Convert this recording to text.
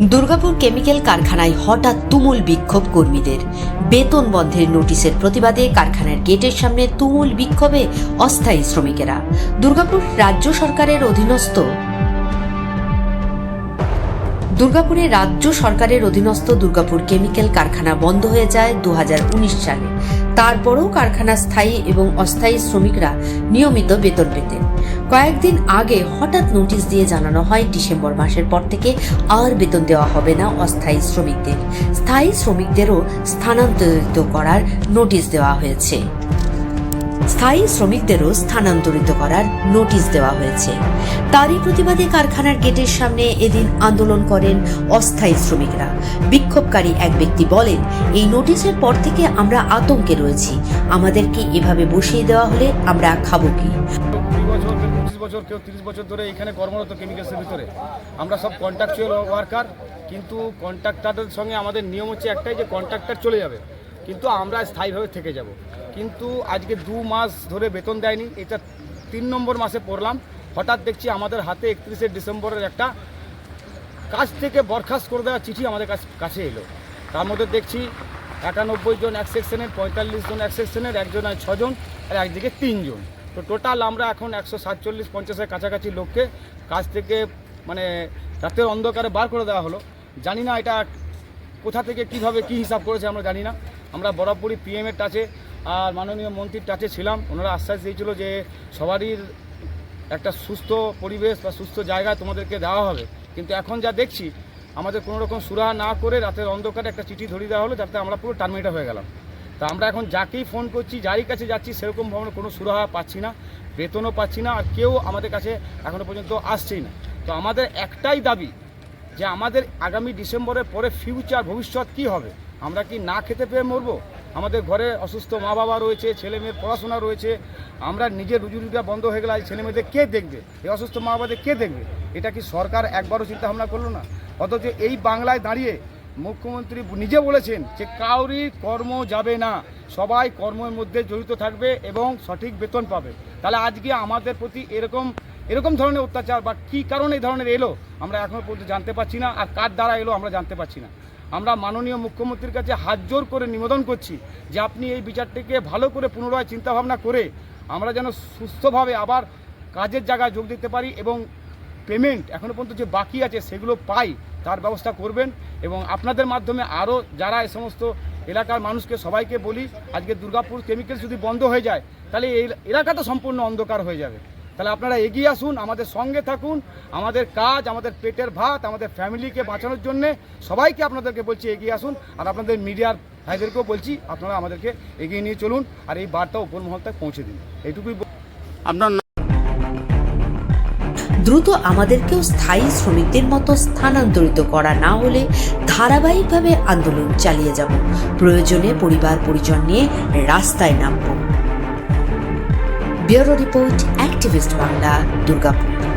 Durgapur chemical কারখানায় হঠাৎ তুমুল বিক্ষোভ কর্মীদের। বেতন বন্ধের নোটিশের প্রতিবাদে কারখানার গেটের সামনে তুমুল বিক্ষোভে অস্থায়ী শ্রমিকেরা। দুর্গাপুর রাজ্য সরকারের অধীনস্থ দুর্গাপুরে রাজ্য সরকারের অধীনস্থ দুর্গাপুর কেমিক্যাল কারখানা বন্ধ হয়ে যায় দু হাজার উনিশ সালে। তারপরও কারখানা স্থায়ী এবং অস্থায়ী শ্রমিকরা নিয়মিত বেতন পেতেন। কয়েকদিন আগে হঠাৎ নোটিশ দিয়ে জানানো হয়, ডিসেম্বর মাসের পর থেকে আর বেতন দেওয়া হবে না অস্থায়ী শ্রমিকদের। স্থায়ী শ্রমিকদেরও স্থানান্তরিত করার নোটিশ দেওয়া হয়েছে। স্থায়ী শ্রমিকদেরও স্থানান্তরিত করার নোটিশ দেওয়া হয়েছে। তারই প্রতিবাদে কারখানার গেটের সামনে এদিন আন্দোলন করেন অস্থায়ী শ্রমিকরা। বিক্ষোভকারী এক ব্যক্তি বলেন, এই নোটিশের পর থেকে আমরা আতঙ্কে রয়েছি। আমাদেরকে এভাবে বসিয়ে দেওয়া হলে আমরা খাব কি? বছর কেউ তিরিশ বছর ধরে এখানে কর্মরত কেমিক্যালসের ভিতরে। আমরা সব কন্ট্রাকচুয়াল ওয়ার্কার কিন্তু কন্ট্রাক্টারদের সঙ্গে আমাদের নিয়ম হচ্ছে একটাই যে কন্ট্রাক্টার চলে যাবে। কিন্তু আমরা স্থায়ীভাবে থেকে যাব। কিন্তু আজকে দু মাস ধরে বেতন দেয়নি, এটা তিন নম্বর মাসে পড়লাম। হঠাৎ দেখছি আমাদের হাতে একত্রিশে ডিসেম্বরের একটা কাজ থেকে বরখাস্ত করে দেওয়া চিঠি আমাদের কাছ- এলো। তার মধ্যে দেখছি একানব্বই জন এক সেকশনের, পঁয়তাল্লিশ জন এক সেকশনের, একজন আর ছজন, আর একদিকে তিনজন। তো টোটাল আমরা এখন একশো সাতচল্লিশ পঞ্চাশের কাছাকাছি লোককে কাজ থেকে মানে রাতের অন্ধকারে বার করে দেওয়া হলো। জানি না এটা কোথা থেকে কীভাবে কি হিসাব করেছে আমরা জানি না। আমরা বরাবরই পিএমের টাচে আর মাননীয় মন্ত্রীর টাচে ছিলাম। ওনারা আশ্বাস দিয়েছিল যে সবারই একটা সুস্থ পরিবেশ বা সুস্থ জায়গা তোমাদেরকে দেওয়া হবে। কিন্তু এখন যা দেখছি, আমাদের কোনো রকম সুরাহা না করে রাতের অন্ধকারে একটা চিঠি ধরিয়ে দেওয়া হলো, যাতে আমরা পুরো টার্মিনেট হয়ে গেলাম। তা আমরা এখন যাকেই ফোন করছি, যারই কাছে যাচ্ছি, সেরকম ভাবে কোনো সুরাহা পাচ্ছি না, বেতনও পাচ্ছি না, আর কেউ আমাদের কাছে এখনও পর্যন্ত আসছেই না। তো আমাদের একটাই দাবি যে আমাদের আগামী ডিসেম্বরের পরে ফিউচার ভবিষ্যৎ কি হবে? আমরা কি না খেতে পেয়ে মরবো? আমাদের ঘরে অসুস্থ মা বাবা রয়েছে ছেলে মেয়ের পড়াশোনা রয়েছে, আমরা নিজের রুজি রুটিটা বন্ধ হয়ে গেলে ছেলে মেয়েদের কে দেখবে? এই অসুস্থ মা বাবাদের কে দেখবে? এটা কি সরকার একবারও চিন্তা ভাবনা করল না? অথচ এই বাংলায় দাঁড়িয়ে মুখ্যমন্ত্রী নিজে বলেছেন যে কাউরি কর্ম যাবে না। সবাই কর্মের মধ্যে জড়িত থাকবে এবং সঠিক বেতন পাবে। তাহলে আজকে আমাদের প্রতি এরকম এরকম ধরনের অত্যাচার বা কী কারণে এই ধরনের এলো, আমরা এখনও পর্যন্ত জানতে পারছি না, আর কার দ্বারা এলো আমরা জানতে পারছি না। আমরা মাননীয় মুখ্যমন্ত্রীর কাছে হাত জোর করে নিবেদন করছি যে আপনি এই বিচারটিকে ভালো করে পুনরায় চিন্তাভাবনা করে আমরা যেন সুস্থভাবে আবার কাজের জায়গায় যোগ দিতে পারি এবং পেমেন্ট এখনও পর্যন্ত যে বাকি আছে সেগুলো পাই, তার ব্যবস্থা করবেন এবং আপনাদের মাধ্যমে আরও যারা এ সমস্ত এলাকার মানুষকে সবাইকে বলি, আজকে দুর্গাপুর কেমিক্যাল যদি বন্ধ হয়ে যায়, তাহলে এই এলাকাটা সম্পূর্ণ অন্ধকার হয়ে যাবে। তাহলে আপনারা এগিয়ে আসুন আমাদের সঙ্গে থাকুন আমাদের কাজ আমাদের পেটের ভাত আমাদের ফ্যামিলিকে বাঁচানোর জন্যে সবাইকে আপনাদেরকে বলছি এগিয়ে আসুন আর আপনাদের মিডিয়ার ভাইদেরকেও বলছি আপনারা আমাদেরকে এগিয়ে নিয়ে চলুন আর এই বার্তা উপর মহল তক পৌঁছে দিন। এইটুকুই আপনার দ্রুত আমাদেরকেও স্থায়ী শ্রমিকদের মতো স্থানান্তরিত করা না হলে ধারাবাহিকভাবে আন্দোলন চালিয়ে যাব। প্রয়োজনে পরিবার পরিজন নিয়ে রাস্তায় নামব। Bureau report activist Bangla Durgapur.